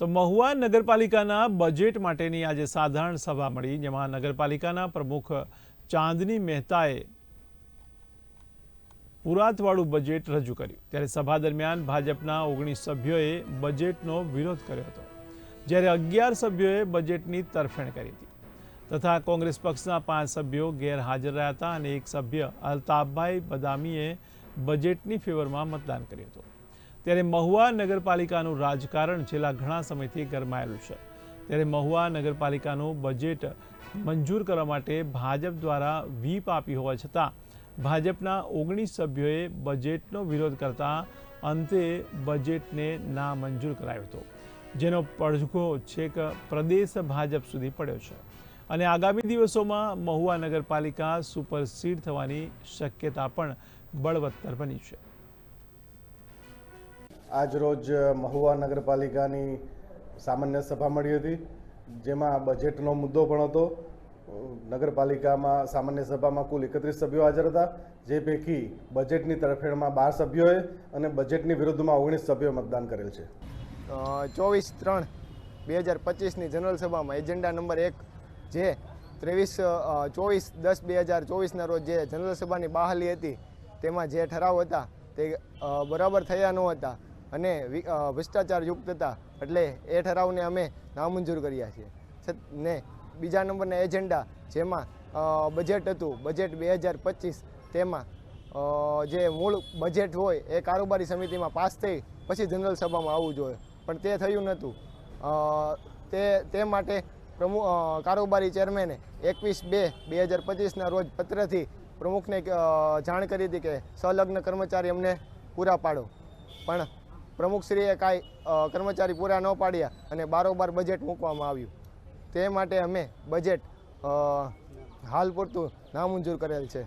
તો મહુવા નગરપાલિકાના બજેટ માટેની આજે સાધારણ સભા મળી, જેમાં નગરપાલિકાના પ્રમુખ ચાંદની મહેતાએ પુરાતવાળું બજેટ રજૂ કર્યું. ત્યારે સભા દરમિયાન ભાજપના ઓગણીસ સભ્યોએ બજેટનો વિરોધ કર્યો હતો. જ્યારે અગિયાર સભ્યોએ બજેટની તરફેણ કરી હતી. તથા કોંગ્રેસ પક્ષના પાંચ સભ્યો ગેરહાજર રહ્યા હતા અને એક સભ્ય અલ્તાફભાઈ બદામીએ બજેટની ફેવરમાં મતદાન કર્યું હતું. ત્યારે મહુવા નગરપાલિકાનું રાજકારણ છેલ્લા ઘણા સમયથી ગરમાયેલું છે. ત્યારે મહુવા નગરપાલિકાનું બજેટ મંજૂર કરવા માટે ભાજપ દ્વારા વ્હીપ આપી હોવા છતાં, ભાજપના ઓગણીસ સભ્યોએ બજેટનો વિરોધ કરતા અંતે બજેટને નામંજૂર કરાયો હતો. જેનો પડઘો છેક પ્રદેશ ભાજપ સુધી પડ્યો છે. અને આગામી દિવસોમાં મહુવા નગરપાલિકા સુપરસીડ થવાની શક્યતા પણ બળવત્તર બની છે. આજ રોજ મહુવા નગરપાલિકાની સામાન્ય સભા મળી હતી, જેમાં બજેટનો મુદ્દો પણ હતો. નગરપાલિકામાં, સામાન્ય સભામાં કુલ એકત્રીસ સભ્યો હાજર હતા, જે પૈકી બજેટની તરફેણમાં બાર સભ્યોએ અને બજેટની વિરુદ્ધમાં ઓગણીસ સભ્યોએ મતદાન કરેલ છે. ચોવીસ ત્રણ બે હજાર પચીસની જનરલ સભામાં એજન્ડા નંબર એક, જે ત્રેવીસ ચોવીસ દસ બે હજાર ચોવીસના રોજ જે જનરલ સભાની બહાલી હતી, તેમાં જે ઠરાવ હતા, તે બરાબર થયા ન હતા. અને વિ- ભ્રષ્ટાચાર યુક્ત હતા. એટલે એ ઠરાવને અમે નામંજૂર કર્યા છીએ. ને બીજા નંબરના એજન્ડા જેમાં બજેટ હતું બજેટ બે હજાર પચીસ તેમાં જે મૂળ બજેટ હોય એ કારોબારી સમિતિમાં પાસ થઈ પછી જનરલ સભામાં આવવું જોઈએ. પણ તે થયું નહોતું. તે તે માટે પ્રમુખ કારોબારી ચેરમેને એકવીસ બે બે હજાર પચીસના રોજ પત્રથી પ્રમુખને જાણ કરી હતી કે સંલગ્ન કર્મચારી અમને પૂરા પાડો. પણ પ્રમુખશ્રીએ કાંઈ કર્મચારી પૂરા ન પાડ્યા અને બારોબાર બજેટ મૂકવામાં આવ્યું. તે માટે અમે બજેટ હાલ પૂરતું નામંજૂર કરેલ છે.